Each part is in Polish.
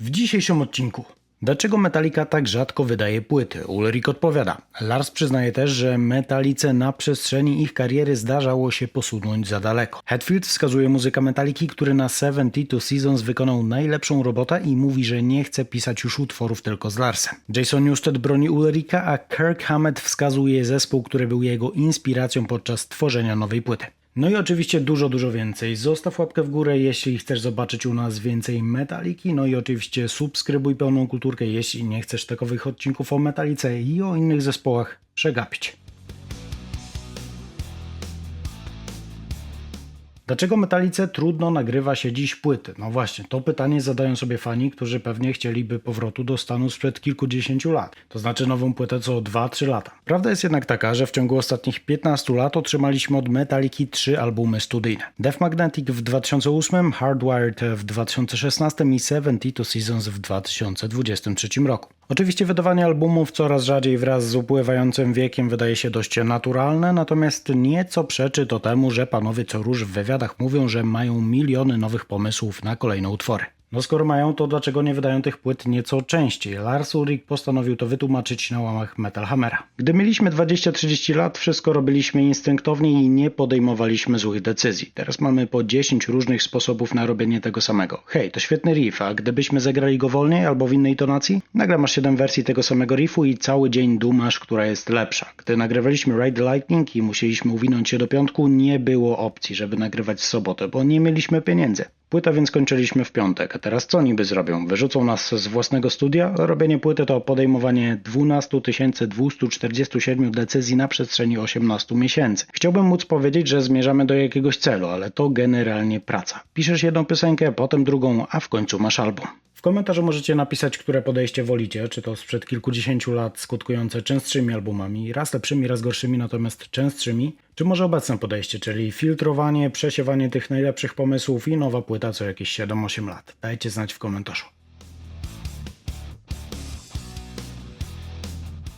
W dzisiejszym odcinku Dlaczego Metallica tak rzadko wydaje płyty? Ulrich odpowiada. Lars przyznaje też, że Metalice na przestrzeni ich kariery zdarzało się posunąć za daleko. Hetfield wskazuje muzyka Metalliki, który na 72 Seasons wykonał najlepszą robotę i mówi, że nie chce pisać już utworów tylko z Larsem. Jason Newsted broni Ulrika, a Kirk Hammett wskazuje zespół, który był jego inspiracją podczas tworzenia nowej płyty. No i oczywiście dużo, dużo więcej. Zostaw łapkę w górę, jeśli chcesz zobaczyć u nas więcej metaliki. No i oczywiście subskrybuj pełną kulturkę, jeśli nie chcesz takowych odcinków o metalice i o innych zespołach przegapić. Dlaczego metalice trudno nagrywa się dziś płyty? No właśnie, to pytanie zadają sobie fani, którzy pewnie chcieliby powrotu do stanu sprzed kilkudziesięciu lat. To znaczy nową płytę co 2-3 lata. Prawda jest jednak taka, że w ciągu ostatnich 15 lat otrzymaliśmy od Metaliki trzy albumy studyjne. Death Magnetic w 2008, Hardwired w 2016 i 72 Seasons w 2023 roku. Oczywiście wydawanie albumów coraz rzadziej wraz z upływającym wiekiem wydaje się dość naturalne, natomiast nieco przeczy to temu, że panowie co róż w wywiadach mówią, że mają miliony nowych pomysłów na kolejne utwory. No skoro mają, to dlaczego nie wydają tych płyt nieco częściej? Lars Ulrich postanowił to wytłumaczyć na łamach Metal Hammera. Gdy mieliśmy 20-30 lat, wszystko robiliśmy instynktownie i nie podejmowaliśmy złych decyzji. Teraz mamy po 10 różnych sposobów na robienie tego samego. Hej, to świetny riff, a gdybyśmy zagrali go wolniej albo w innej tonacji? Nagle masz 7 wersji tego samego riffu i cały dzień dumasz, która jest lepsza. Gdy nagrywaliśmy Ride the Lightning i musieliśmy uwinąć się do piątku, nie było opcji, żeby nagrywać w sobotę, bo nie mieliśmy pieniędzy. Płytę więc kończyliśmy w piątek, a teraz co niby zrobią? Wyrzucą nas z własnego studia? Robienie płyty to podejmowanie 12 247 decyzji na przestrzeni 18 miesięcy. Chciałbym móc powiedzieć, że zmierzamy do jakiegoś celu, ale to generalnie praca. Piszesz jedną piosenkę, potem drugą, a w końcu masz album. W komentarzu możecie napisać, które podejście wolicie, czy to sprzed kilkudziesięciu lat skutkujące częstszymi albumami, raz lepszymi, raz gorszymi, natomiast częstszymi, czy może obecne podejście, czyli filtrowanie, przesiewanie tych najlepszych pomysłów i nowa płyta co jakieś 7-8 lat. Dajcie znać w komentarzu.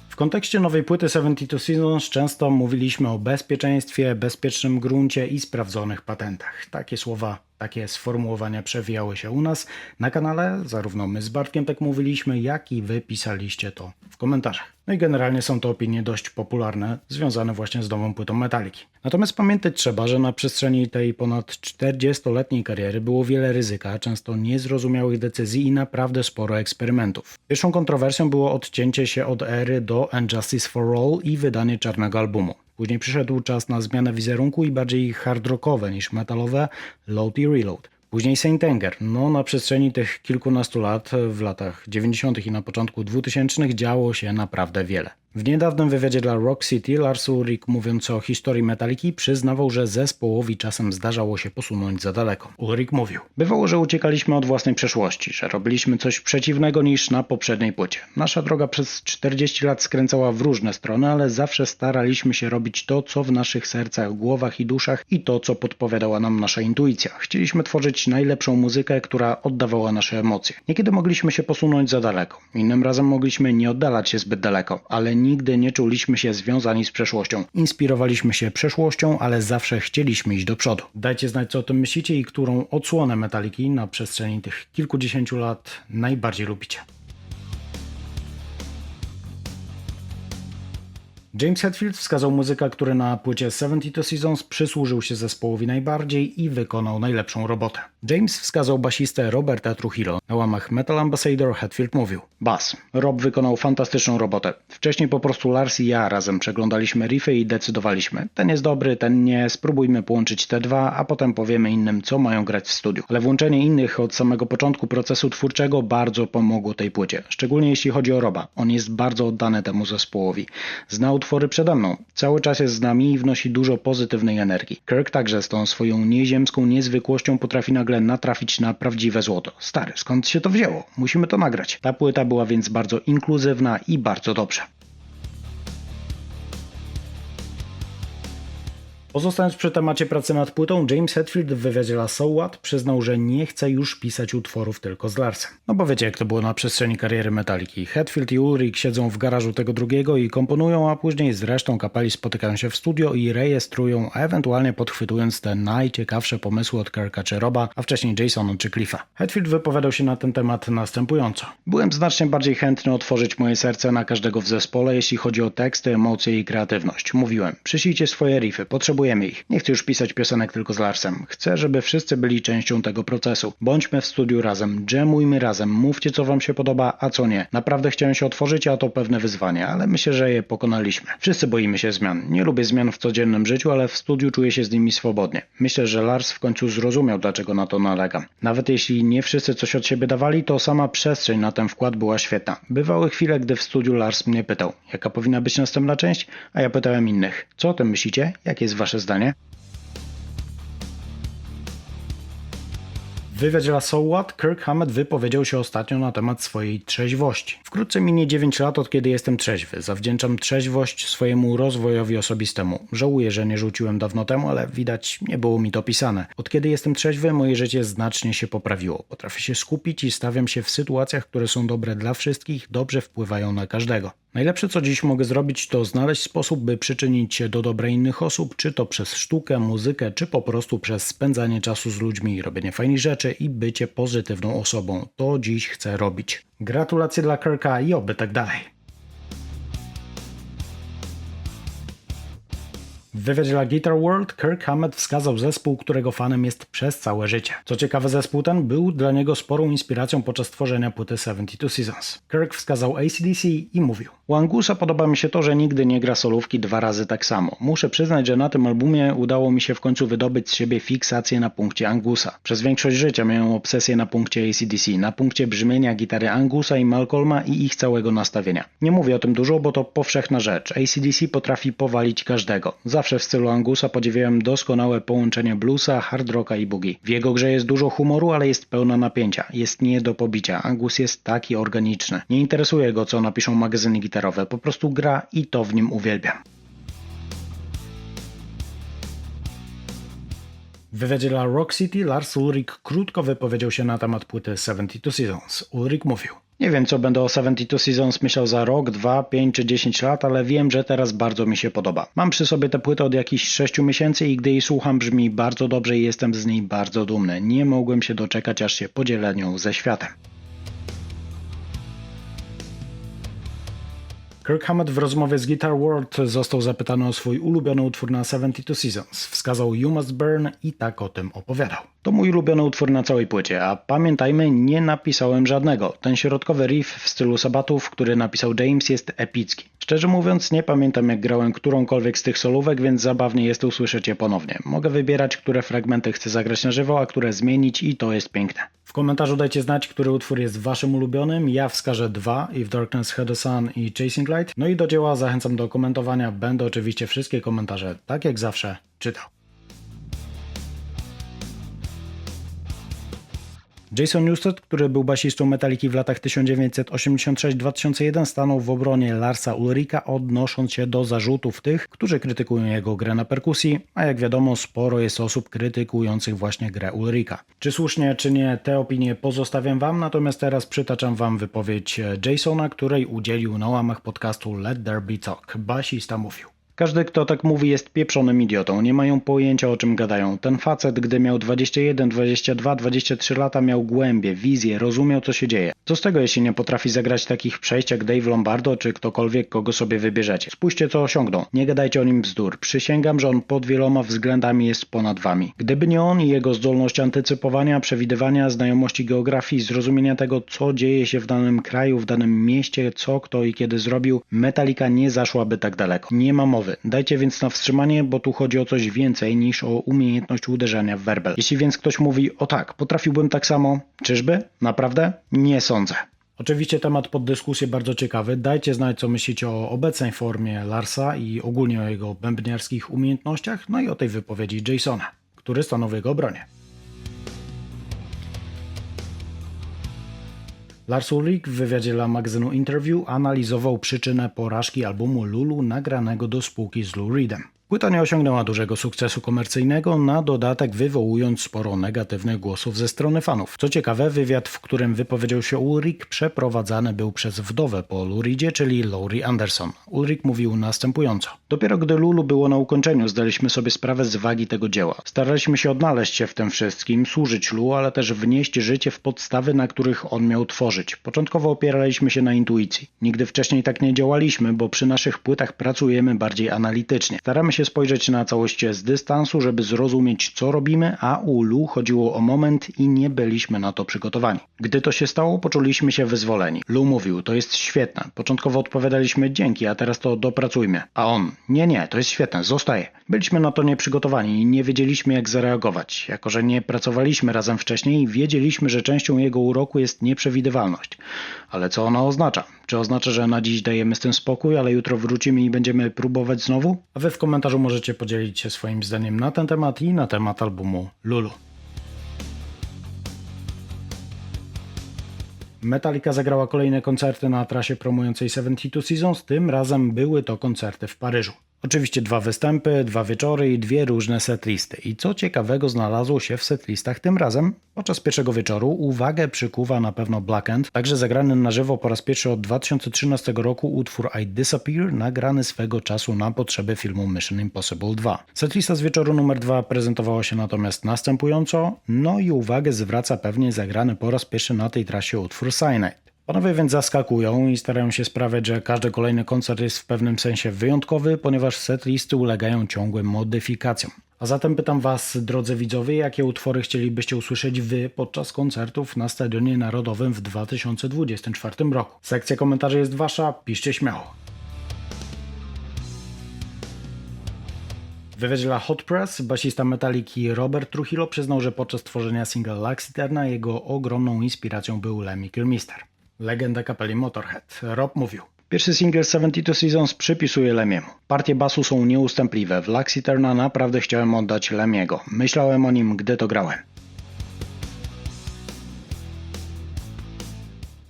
W kontekście nowej płyty 72 Seasons często mówiliśmy o bezpieczeństwie, bezpiecznym gruncie i sprawdzonych patentach. Takie słowa, takie sformułowania przewijały się u nas na kanale. Zarówno my z Bartkiem tak mówiliśmy, jak i wy pisaliście to w komentarzach. No i generalnie są to opinie dość popularne, związane właśnie z nową płytą Metaliki. Natomiast pamiętać trzeba, że na przestrzeni tej ponad 40-letniej kariery było wiele ryzyka, często niezrozumiałych decyzji i naprawdę sporo eksperymentów. Pierwszą kontrowersją było odcięcie się od ery do And Justice for All i wydanie czarnego albumu. Później przyszedł czas na zmianę wizerunku i bardziej hard rockowe niż metalowe Load i Reload. Później Saint Anger. No, na przestrzeni tych kilkunastu lat, w latach 90. i na początku 2000 działo się naprawdę wiele. W niedawnym wywiadzie dla Rock City Lars Ulrich mówiąc o historii Metaliki przyznawał, że zespołowi czasem zdarzało się posunąć za daleko. Ulrich mówił: Bywało, że uciekaliśmy od własnej przeszłości, że robiliśmy coś przeciwnego niż na poprzedniej płycie. Nasza droga przez 40 lat skręcała w różne strony, ale zawsze staraliśmy się robić to, co w naszych sercach, głowach i duszach i to, co podpowiadała nam nasza intuicja. Chcieliśmy tworzyć najlepszą muzykę, która oddawała nasze emocje. Niekiedy mogliśmy się posunąć za daleko, innym razem mogliśmy nie oddalać się zbyt daleko, ale nigdy nie czuliśmy się związani z przeszłością. Inspirowaliśmy się przeszłością, ale zawsze chcieliśmy iść do przodu. Dajcie znać, co o tym myślicie i którą odsłonę Metaliki na przestrzeni tych kilkudziesięciu lat najbardziej lubicie. James Hetfield wskazał muzyka, który na płycie 72 Seasons przysłużył się zespołowi najbardziej i wykonał najlepszą robotę. James wskazał basistę Roberta Trujillo. Na łamach Metal Ambassador Hetfield mówił Bas. Rob wykonał fantastyczną robotę. Wcześniej po prostu Lars i ja razem przeglądaliśmy riffy i decydowaliśmy. Ten jest dobry, ten nie, spróbujmy połączyć te dwa, a potem powiemy innym, co mają grać w studiu. Ale włączenie innych od samego początku procesu twórczego bardzo pomogło tej płycie. Szczególnie jeśli chodzi o Roba. On jest bardzo oddany temu zespołowi. Zna utwory przede mną. Cały czas jest z nami i wnosi dużo pozytywnej energii. Kirk także z tą swoją nieziemską niezwykłością potrafi nagle natrafić na prawdziwe złoto. Stary, skąd się to wzięło? Musimy to nagrać. Ta płyta była więc bardzo inkluzywna i bardzo dobrze. Pozostając przy temacie pracy nad płytą, James Hetfield w wywiadzie dla So What przyznał, że nie chce już pisać utworów tylko z Larsem. No bo wiecie jak to było na przestrzeni kariery Metaliki. Hetfield i Ulrich siedzą w garażu tego drugiego i komponują, a później z resztą kapeli spotykają się w studio i rejestrują, ewentualnie podchwytując te najciekawsze pomysły od Kirka czy Roba, a wcześniej Jasona czy Cliffa. Hetfield wypowiadał się na ten temat następująco. Byłem znacznie bardziej chętny otworzyć moje serce na każdego w zespole, jeśli chodzi o teksty, emocje i kreatywność. Mówiłem, przyślijcie swoje riffy, potrzebujemy ich. Nie chcę już pisać piosenek tylko z Larsem. Chcę, żeby wszyscy byli częścią tego procesu. Bądźmy w studiu razem, jamujmy razem, mówcie co wam się podoba, a co nie. Naprawdę chciałem się otworzyć, a to pewne wyzwanie, ale myślę, że je pokonaliśmy. Wszyscy boimy się zmian. Nie lubię zmian w codziennym życiu, ale w studiu czuję się z nimi swobodnie. Myślę, że Lars w końcu zrozumiał, dlaczego na to nalegam. Nawet jeśli nie wszyscy coś od siebie dawali, to sama przestrzeń na ten wkład była świetna. Bywały chwile, gdy w studiu Lars mnie pytał, jaka powinna być następna część, a ja pytałem innych, co o tym myślicie? Jakie jest wasze zdanie? W wywiadzie dla So What Kirk Hammett wypowiedział się ostatnio na temat swojej trzeźwości. Wkrótce minie 9 lat od kiedy jestem trzeźwy. Zawdzięczam trzeźwość swojemu rozwojowi osobistemu. Żałuję, że nie rzuciłem dawno temu, ale widać nie było mi to pisane. Od kiedy jestem trzeźwy, moje życie znacznie się poprawiło. Potrafię się skupić i stawiam się w sytuacjach, które są dobre dla wszystkich, dobrze wpływają na każdego. Najlepsze, co dziś mogę zrobić, to znaleźć sposób, by przyczynić się do dobra innych osób, czy to przez sztukę, muzykę, czy po prostu przez spędzanie czasu z ludźmi, robienie fajnych rzeczy i bycie pozytywną osobą. To dziś chcę robić. Gratulacje dla Kirka i oby tak dalej. W wywiadzie dla Guitar World Kirk Hammett wskazał zespół, którego fanem jest przez całe życie. Co ciekawe, zespół ten był dla niego sporą inspiracją podczas tworzenia płyty 72 Seasons. Kirk wskazał ACDC i mówił U Angusa podoba mi się to, że nigdy nie gra solówki dwa razy tak samo. Muszę przyznać, że na tym albumie udało mi się w końcu wydobyć z siebie fiksację na punkcie Angusa. Przez większość życia miałem obsesję na punkcie ACDC, na punkcie brzmienia gitary Angusa i Malcolma i ich całego nastawienia. Nie mówię o tym dużo, bo to powszechna rzecz. ACDC potrafi powalić każdego. Zawsze w stylu Angusa podziwiałem doskonałe połączenie bluesa, hard rocka i boogie. W jego grze jest dużo humoru, ale jest pełna napięcia. Jest nie do pobicia. Angus jest taki organiczny. Nie interesuje go, co napiszą magazyny gitarowe. Po prostu gra i to w nim uwielbiam. W wywiadzie dla Rock City Lars Ulrich krótko wypowiedział się na temat płyty 72 Seasons. Ulrich mówił nie wiem, co będę o 72 Seasons myślał za rok, dwa, pięć czy 10 lat, ale wiem, że teraz bardzo mi się podoba. Mam przy sobie tę płytę od jakichś 6 miesięcy i gdy jej słucham brzmi bardzo dobrze i jestem z niej bardzo dumny. Nie mogłem się doczekać, aż się podzielę nią ze światem. Kirk Hammett w rozmowie z Guitar World został zapytany o swój ulubiony utwór na 72 Seasons. Wskazał You Must Burn i tak o tym opowiadał. To mój ulubiony utwór na całej płycie, a pamiętajmy, nie napisałem żadnego. Ten środkowy riff w stylu Sabatów, który napisał James jest epicki. Szczerze mówiąc, nie pamiętam jak grałem którąkolwiek z tych solówek, więc zabawnie jest usłyszeć je ponownie. Mogę wybierać, które fragmenty chcę zagrać na żywo, a które zmienić i to jest piękne. Komentarzu dajcie znać, który utwór jest waszym ulubionym. Ja wskażę dwa, If Darkness Had a Sun i Chasing Light. No i do dzieła zachęcam do komentowania. Będę oczywiście wszystkie komentarze, tak jak zawsze, czytał. Jason Newsted, który był basistą Metaliki w latach 1986-2001, stanął w obronie Larsa Ulrika, odnosząc się do zarzutów tych, którzy krytykują jego grę na perkusji, a jak wiadomo, sporo jest osób krytykujących właśnie grę Ulrika. Czy słusznie, czy nie, te opinie pozostawiam Wam, natomiast teraz przytaczam Wam wypowiedź Jasona, której udzielił na łamach podcastu Let There Be Talk. Basista mówił. Każdy, kto tak mówi, jest pieprzonym idiotą. Nie mają pojęcia o czym gadają. Ten facet, gdy miał 21, 22, 23 lata, miał głębie, wizję, rozumiał co się dzieje. Co z tego, jeśli nie potrafi zagrać takich przejść jak Dave Lombardo czy ktokolwiek, kogo sobie wybierzecie? Spójrzcie co osiągnął. Nie gadajcie o nim bzdur. Przysięgam, że on pod wieloma względami jest ponad wami. Gdyby nie on i jego zdolność antycypowania, przewidywania, znajomości geografii, zrozumienia tego, co dzieje się w danym kraju, w danym mieście, co, kto i kiedy zrobił, Metallica nie zaszłaby tak daleko. Nie ma mowy. Dajcie więc na wstrzymanie, bo tu chodzi o coś więcej niż o umiejętność uderzania w werbel. Jeśli więc ktoś mówi, o tak, potrafiłbym tak samo, czyżby? Naprawdę? Nie sądzę. Oczywiście temat pod dyskusję bardzo ciekawy. Dajcie znać, co myślicie o obecnej formie Larsa i ogólnie o jego bębniarskich umiejętnościach, no i o tej wypowiedzi Jasona, który stanął w jego obronie. Lars Ulrich w wywiadzie dla magazynu Interview analizował przyczynę porażki albumu Lulu nagranego do spółki z Lou Reedem. Płyta nie osiągnęła dużego sukcesu komercyjnego, na dodatek wywołując sporo negatywnych głosów ze strony fanów. Co ciekawe, wywiad, w którym wypowiedział się Ulrich, przeprowadzany był przez wdowę po Luridzie, czyli Laurie Anderson. Ulrich mówił następująco. Dopiero gdy Lulu było na ukończeniu, zdaliśmy sobie sprawę z wagi tego dzieła. Staraliśmy się odnaleźć się w tym wszystkim, służyć Lu, ale też wnieść życie w podstawy, na których on miał tworzyć. Początkowo opieraliśmy się na intuicji. Nigdy wcześniej tak nie działaliśmy, bo przy naszych płytach pracujemy bardziej analitycznie. Staramy się spojrzeć na całość z dystansu, żeby zrozumieć, co robimy, a u Lu chodziło o moment i nie byliśmy na to przygotowani. Gdy to się stało, poczuliśmy się wyzwoleni. Lu mówił, to jest świetne. Początkowo odpowiadaliśmy dzięki, a teraz to dopracujmy. A on, nie, nie, to jest świetne, zostaje. Byliśmy na to nieprzygotowani i nie wiedzieliśmy, jak zareagować. Jako, że nie pracowaliśmy razem wcześniej, wiedzieliśmy, że częścią jego uroku jest nieprzewidywalność. Ale co ona oznacza? Czy oznacza, że na dziś dajemy z tym spokój, ale jutro wrócimy i będziemy próbować znowu? A wy w komentarzu możecie podzielić się swoim zdaniem na ten temat i na temat albumu Lulu. Metallica zagrała kolejne koncerty na trasie promującej 72 Seasons, tym razem były to koncerty w Paryżu. Oczywiście dwa występy, dwa wieczory i dwie różne setlisty. I co ciekawego znalazło się w setlistach tym razem? Podczas pierwszego wieczoru uwagę przykuwa na pewno Black End, także zagrany na żywo po raz pierwszy od 2013 roku utwór I Disappear, nagrany swego czasu na potrzeby filmu Mission Impossible 2. Setlista z wieczoru numer 2 prezentowała się natomiast następująco, no i uwagę zwraca pewnie zagrany po raz pierwszy na tej trasie utwór Cyanide. Panowie więc zaskakują i starają się sprawiać, że każdy kolejny koncert jest w pewnym sensie wyjątkowy, ponieważ setlisty ulegają ciągłym modyfikacjom. A zatem pytam Was, drodzy widzowie, jakie utwory chcielibyście usłyszeć Wy podczas koncertów na Stadionie Narodowym w 2024 roku? Sekcja komentarzy jest Wasza, piszcie śmiało. Wywiadzie dla Hot Press basista Metaliki Robert Trujillo przyznał, że podczas tworzenia singla Laxiterna jego ogromną inspiracją był Lemmy Kilmister. Legenda kapeli Motorhead. Rob mówił. Pierwszy singiel 72 Seasons przypisuje Lemiemu. Partie basu są nieustępliwe. W Laxiterna naprawdę chciałem oddać Lemiego. Myślałem o nim, gdy to grałem.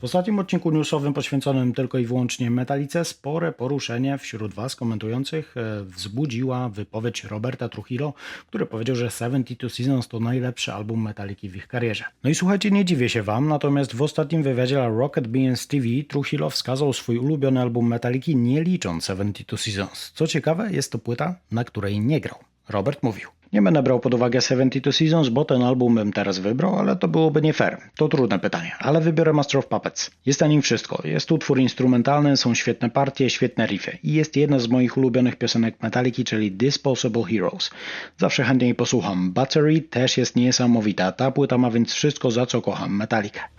W ostatnim odcinku newsowym poświęconym tylko i wyłącznie metalice spore poruszenie wśród Was komentujących e, wzbudziła wypowiedź Roberta Trujillo, który powiedział, że 72 Seasons to najlepszy album metaliki w ich karierze. No i słuchajcie, nie dziwię się Wam, natomiast w ostatnim wywiadzie dla Rocket Beans TV Trujillo wskazał swój ulubiony album metaliki nie licząc 72 Seasons. Co ciekawe, jest to płyta, na której nie grał. Robert mówił. Nie będę brał pod uwagę 72 Seasons, bo ten album bym teraz wybrał, ale to byłoby nie fair. To trudne pytanie, ale wybiorę Master of Puppets. Jest na nim wszystko. Jest utwór instrumentalny, są świetne partie, świetne riffy. I jest jedna z moich ulubionych piosenek Metaliki, czyli Disposable Heroes. Zawsze chętnie jej posłucham. Battery też jest niesamowita. Ta płyta ma więc wszystko, za co kocham Metallica.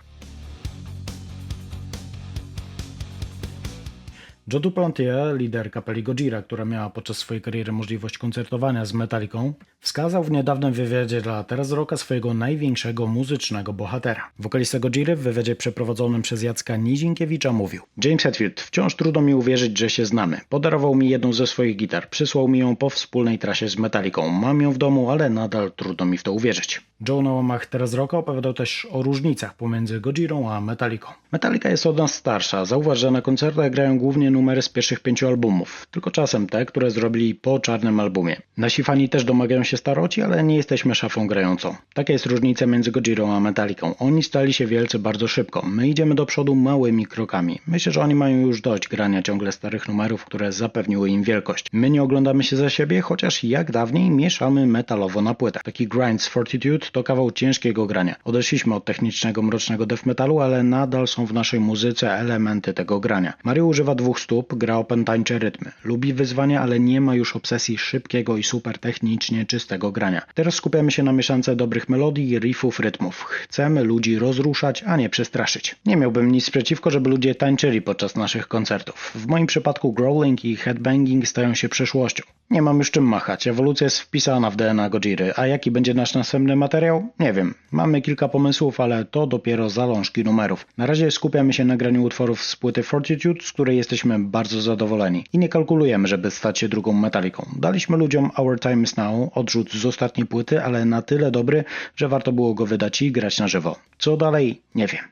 Joe Duplantier, lider kapeli Gojira, która miała podczas swojej kariery możliwość koncertowania z Metallicą, wskazał w niedawnym wywiadzie dla Teraz Rocka swojego największego muzycznego bohatera. Wokalista Gojiry w wywiadzie przeprowadzonym przez Jacka Nizinkiewicza mówił James Hetfield, wciąż trudno mi uwierzyć, że się znamy. Podarował mi jedną ze swoich gitar, przysłał mi ją po wspólnej trasie z Metallicą. Mam ją w domu, ale nadal trudno mi w to uwierzyć. Joe na łamach Teraz Rocka opowiadał też o różnicach pomiędzy Gojirą a Metallicą. Metallica jest od nas starsza. Zauważ, że na koncertach grają głównie numery z pierwszych pięciu albumów, tylko czasem te, które zrobili po czarnym albumie. Nasi fani też domagają się staroci, ale nie jesteśmy szafą grającą. Taka jest różnica między Gojirą a Metallicą. Oni stali się wielcy bardzo szybko. My idziemy do przodu małymi krokami. Myślę, że oni mają już dość grania ciągle starych numerów, które zapewniły im wielkość. My nie oglądamy się za siebie, chociaż jak dawniej mieszamy metalowo na płytach. Taki Grinds Fortitude to kawał ciężkiego grania. Odeszliśmy od technicznego, mrocznego death metalu, ale nadal są w naszej muzyce elementy tego grania. Mario używa dwóch stóp, gra opętańcze rytmy. Lubi wyzwania, ale nie ma już obsesji szybkiego i super technicznie czystego grania. Teraz skupiamy się na mieszance dobrych melodii, riffów, rytmów. Chcemy ludzi rozruszać, a nie przestraszyć. Nie miałbym nic przeciwko, żeby ludzie tańczyli podczas naszych koncertów. W moim przypadku growling i headbanging stają się przeszłością. Nie mam już czym machać, ewolucja jest wpisana w DNA Gojiry, a jaki będzie nasz następny materiał? Nie wiem. Mamy kilka pomysłów, ale to dopiero zalążki numerów. Na razie skupiamy się na graniu utworów z płyty Fortitude, z której jesteśmy bardzo zadowoleni. I nie kalkulujemy, żeby stać się drugą metaliką. Daliśmy ludziom Our Time Is Now, odrzut z ostatniej płyty, ale na tyle dobry, że warto było go wydać i grać na żywo. Co dalej? Nie wiem.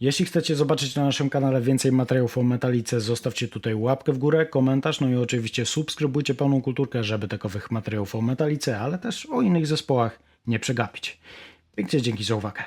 Jeśli chcecie zobaczyć na naszym kanale więcej materiałów o Metalice, zostawcie tutaj łapkę w górę, komentarz, no i oczywiście subskrybujcie pełną kulturkę, żeby takowych materiałów o Metalice, ale też o innych zespołach nie przegapić. Pięknie dzięki za uwagę.